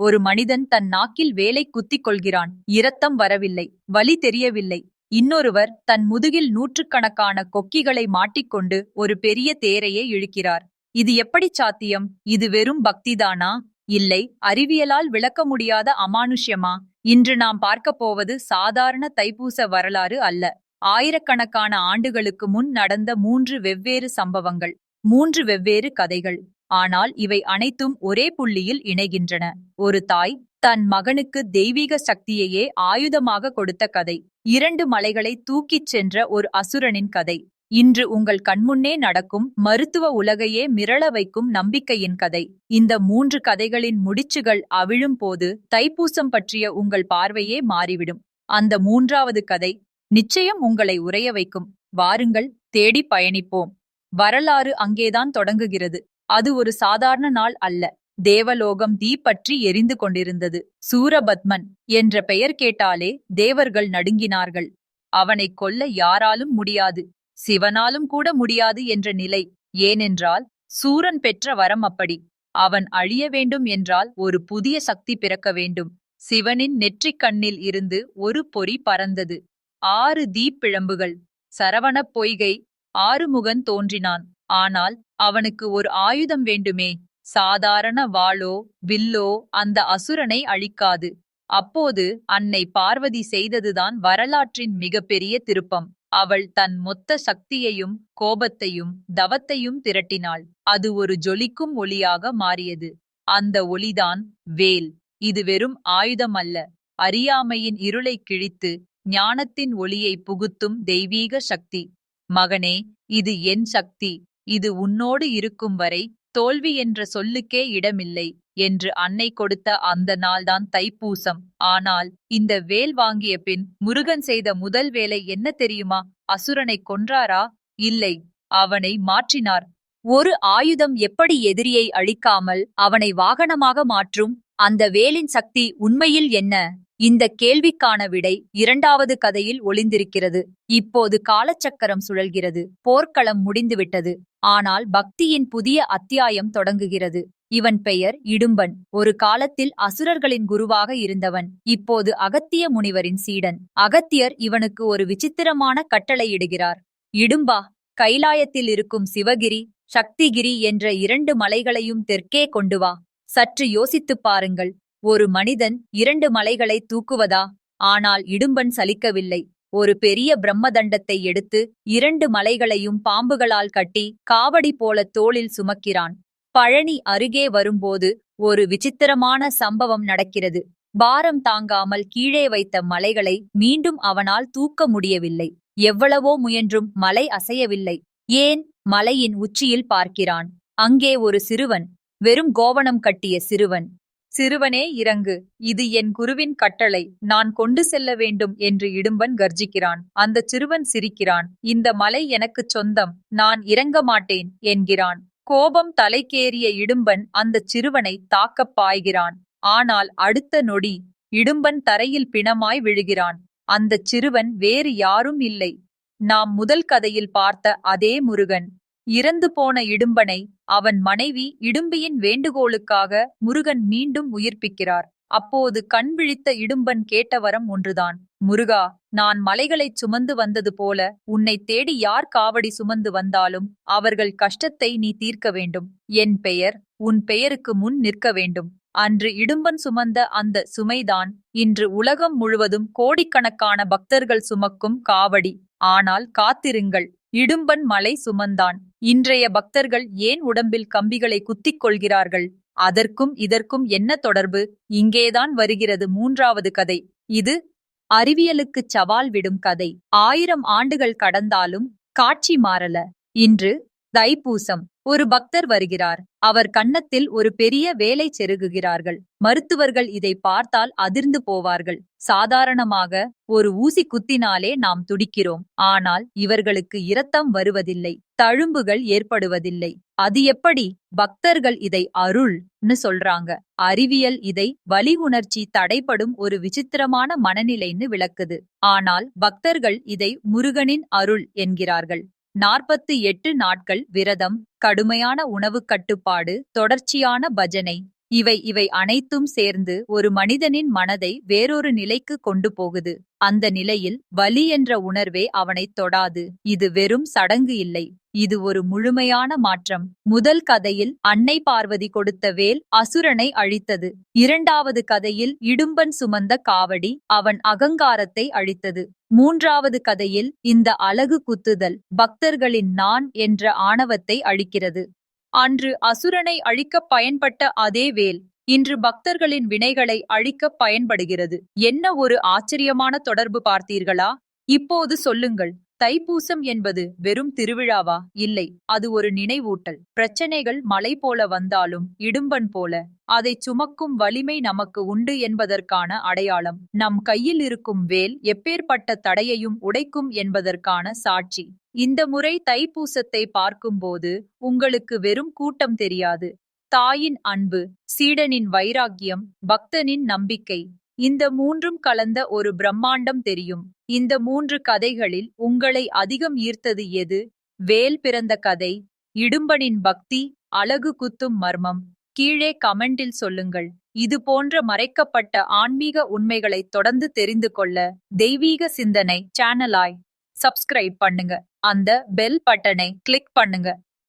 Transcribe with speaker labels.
Speaker 1: ஒரு மனிதன் தன் நாக்கில் வேலை குத்திக் கொள்கிறான். இரத்தம் வரவில்லை வலி தெரியவில்லை. இன்னொருவர் தன் முதுகில் நூற்றுக்கணக்கான கொக்கிகளை மாட்டிக்கொண்டு ஒரு பெரிய தேரையை இழுக்கிறார். இது எப்படி சாத்தியம்? இது வெறும் பக்திதானா? இல்லை அறிவியலால் விளக்க முடியாத அமானுஷ்யமா? இன்று நாம் பார்க்கப் போவது சாதாரண தைப்பூச வரலாறு அல்ல. ஆயிரக்கணக்கான ஆண்டுகளுக்கு முன் நடந்த மூன்று வெவ்வேறு சம்பவங்கள் மூன்று வெவ்வேறு கதைகள். ஆனால் இவை அனைத்தும் ஒரே புள்ளியில் இணைகின்றன. ஒரு தாய் தன் மகனுக்கு தெய்வீக சக்தியையே ஆயுதமாக கொடுத்த கதை. இரண்டு மலைகளை தூக்கிச் சென்ற ஒரு அசுரனின் கதை. இன்று உங்கள் கண்முன்னே நடக்கும் மருத்துவ உலகையே மிரள வைக்கும் நம்பிக்கையின் கதை. இந்த மூன்று கதைகளின் முடிச்சுகள் அவிழும் போது தைப்பூசம் பற்றிய உங்கள் பார்வையே மாறிவிடும். அந்த மூன்றாவது கதை நிச்சயம் உங்களை உரைய வைக்கும். வாருங்கள் தேடி பயணிப்போம். வரலாறு அங்கேதான் தொடங்குகிறது. அது ஒரு சாதாரண நாள் அல்ல. தேவலோகம் தீ பற்றி எரிந்து கொண்டிருந்தது. சூரபத்மன் என்ற பெயர் கேட்டாலே தேவர்கள் நடுங்கினார்கள். அவனை கொல்ல யாராலும் முடியாது. சிவனாலும் கூட முடியாது என்ற நிலை. ஏனென்றால் சூரன் பெற்ற வரம் அப்படி. அவன் அழிய வேண்டும் என்றால் ஒரு புதிய சக்தி பிறக்க வேண்டும். சிவனின் நெற்றிக் கண்ணில் இருந்து ஒரு பொறி பறந்தது. ஆறு தீப்பிழம்புகள். சரவணப் பொய்கை ஆறுமுகன் தோன்றினான். ஆனால் அவனுக்கு ஒரு ஆயுதம் வேண்டுமே. சாதாரண வாளோ வில்லோ அந்த அசுரனை அழிக்காது. அப்போது அன்னை பார்வதி செய்ததுதான் வரலாற்றின் மிகப்பெரிய திருப்பம். அவள் தன் மொத்த சக்தியையும் கோபத்தையும் தவத்தையும் திரட்டினாள். அது ஒரு ஜொலிக்கும் ஒளியாக மாறியது. அந்த ஒளிதான் வேல். இது வெறும் ஆயுதம் அல்ல. அறியாமையின் இருளை கிழித்து ஞானத்தின் ஒளியை புகுத்தும் தெய்வீக சக்தி. மகனே இது என் சக்தி. இது உன்னோடு இருக்கும் வரை தோல்வி என்ற சொல்லுக்கே இடமில்லை என்று அன்னை கொடுத்த அந்த நாள்தான் தைப்பூசம். ஆனால் இந்த வேல் வாங்கிய பின் முருகன் செய்த முதல் வேலை என்ன தெரியுமா? அசுரனை கொன்றாரா? இல்லை அவனை மாற்றினார். ஒரு ஆயுதம் எப்படி எதிரியை அழிக்காமல் அவனை வாகனமாக மாற்றும்? அந்த வேலின் சக்தி உண்மையில் என்ன? இந்த கேள்விக்கான விடை இரண்டாவது கதையில் ஒளிந்திருக்கிறது. இப்போது காலச்சக்கரம் சுழல்கிறது. போர்க்களம் முடிந்துவிட்டது. ஆனால் பக்தியின் புதிய அத்தியாயம் தொடங்குகிறது. இவன் பெயர் இடும்பன். ஒரு காலத்தில் அசுரர்களின் குருவாக இருந்தவன். இப்போது அகத்திய முனிவரின் சீடன். அகத்தியர் இவனுக்கு ஒரு விசித்திரமான கட்டளையிடுகிறார் இடும்பா கைலாயத்தில் இருக்கும் சிவகிரி சக்திகிரி என்ற இரண்டு மலைகளையும் தெற்கே கொண்டு வா. சற்று யோசித்துப் பாருங்கள். ஒரு மனிதன் இரண்டு மலைகளை தூக்குவதா? ஆனால் இடும்பன் சலிக்கவில்லை. ஒரு பெரிய பிரம்மதண்டத்தை எடுத்து இரண்டு மலைகளையும் பாம்புகளால் கட்டி காவடி போல தோளில் சுமக்கிறான். பழனி அருகே வரும்போது ஒரு விசித்திரமான சம்பவம் நடக்கிறது. பாரம் தாங்காமல் கீழே வைத்த மலைகளை மீண்டும் அவனால் தூக்க முடியவில்லை. எவ்வளவோ முயன்றும் மலை அசையவில்லை. ஏன்? மலையின் உச்சியில் பார்க்கிறான். அங்கே ஒரு சிறுவன். வெறும் கோவணம் கட்டிய சிறுவன். சிறுவனே இறங்கு இது என் குருவின் கட்டளை நான் கொண்டு செல்ல வேண்டும் என்று இடும்பன் கர்ஜிக்கிறான். அந்த சிறுவன் சிரிக்கிறான் இந்த மலை எனக்குச் சொந்தம் நான் இறங்க மாட்டேன் என்கிறான். கோபம் தலைக்கேறிய இடும்பன் அந்த சிறுவனை தாக்கப் பாய்கிறான். ஆனால் அடுத்த நொடி இடும்பன் தரையில் பிணமாய் விழுகிறான். அந்தச் சிறுவன் வேறு யாரும் இல்லை. நாம் முதல் கதையில் பார்த்த அதே முருகன். இறந்து போன இடும்பனை அவன் மனைவி இடும்பியின் வேண்டுகோளுக்காக முருகன் மீண்டும் உயிர்ப்பிக்கிறார். அப்போது கண் விழித்த இடும்பன் கேட்ட வரம் ஒன்றுதான். முருகா நான் மலைகளைச் சுமந்து வந்தது போல உன்னை தேடி யார் காவடி சுமந்து வந்தாலும் அவர்கள் கஷ்டத்தை நீ தீர்க்க வேண்டும். என் பெயர் உன் பெயருக்கு முன் நிற்க வேண்டும். அன்று இடும்பன் சுமந்த அந்த சுமைதான் இன்று உலகம் முழுவதும் கோடிக்கணக்கான பக்தர்கள் சுமக்கும் காவடி. ஆனால் காத்திருங்கள். இடும்பன் மலை சுமந்தான். இன்றைய பக்தர்கள் ஏன் உடம்பில் கம்பிகளை குத்திக் கொள்கிறார்கள்? அதற்கும் இதற்கும் என்ன தொடர்பு? இங்கேதான் வருகிறது மூன்றாவது கதை. இது அறிவியலுக்குச் சவால் விடும் கதை. ஆயிரம் ஆண்டுகள் கடந்தாலும் காட்சி மாறல. இன்று தைப்பூசம். ஒரு பக்தர் வருகிறார். அவர் கன்னத்தில் ஒரு பெரிய வேலை செருகுகிறார்கள். மருத்துவர்கள் இதை பார்த்தால் அதிர்ந்து போவார்கள். சாதாரணமாக ஒரு ஊசி குத்தினாலே நாம் துடிக்கிறோம். ஆனால் இவர்களுக்கு இரத்தம் வருவதில்லை. தழும்புகள் ஏற்படுவதில்லை. அது எப்படி? பக்தர்கள் இதை அருள்னு சொல்றாங்க. அறிவியல் இதை வலி உணர்ச்சி தடைப்படும் ஒரு விசித்திரமான மனநிலைன்னு விளக்குது. ஆனால் பக்தர்கள் இதை முருகனின் அருள் என்கிறார்கள். நாற்பத்து எட்டு நாட்கள் விரதம் கடுமையான உணவுக் கட்டுப்பாடு தொடர்ச்சியான பஜனை. இவை இவை அனைத்தும் சேர்ந்து ஒரு மனிதனின் மனதை வேறொரு நிலைக்கு கொண்டு போகுது. அந்த நிலையில் வலி என்ற உணர்வே அவனைத் தொடாது. இது வெறும் சடங்கு இல்லை. இது ஒரு முழுமையான மாற்றம். முதல் கதையில் அன்னை பார்வதி கொடுத்த வேல் அசுரனை அழித்தது. இரண்டாவது கதையில் இடும்பன் சுமந்த காவடி அவன் அகங்காரத்தை அழித்தது. மூன்றாவது கதையில் இந்த அழகு குத்துதல் பக்தர்களின் நான் என்ற ஆணவத்தை அழிக்கிறது. அன்று அசுரனை அழிக்கப் பயன்பட்ட அதே வேல். இன்று பக்தர்களின் வினைகளை அழிக்கப் பயன்படுகிறது. என்ன ஒரு ஆச்சரியமான தொடர்பு பார்த்தீர்களா? இப்போது சொல்லுங்கள். தைப்பூசம் என்பது வெறும் திருவிழாவா? இல்லை. அது ஒரு நினைவூட்டல். பிரச்சனைகள் மலை போல வந்தாலும் இடும்பன் போல. அதை சுமக்கும் வலிமை நமக்கு உண்டு என்பதற்கான அடையாளம். நம் கையில் இருக்கும் வேல் எப்பேற்பட்ட தடையையும் உடைக்கும் என்பதற்கான சாட்சி. இந்த முறை தைப்பூசத்தை பார்க்கும்போது உங்களுக்கு வெறும் கூட்டம் தெரியாது. தாயின் அன்பு சீடனின் வைராக்கியம் பக்தனின் நம்பிக்கை இந்த மூன்றும் கலந்த ஒரு பிரம்மாண்டம் தெரியும். இந்த மூன்று கதைகளில் உங்களை அதிகம் ஈர்த்தது எது? வேல் பிறந்த கதை இடும்பனின் பக்தி அழகு குத்தும் மர்மம். கீழே கமெண்டில் சொல்லுங்கள். இது போன்ற மறைக்கப்பட்ட ஆன்மீக உண்மைகளை தொடர்ந்து தெரிந்து கொள்ள தெய்வீக சிந்தனை சேனலாய் சப்ஸ்கிரைப் பண்ணுங்க. அந்த பெல் பட்டனை கிளிக் பண்ணுங்க.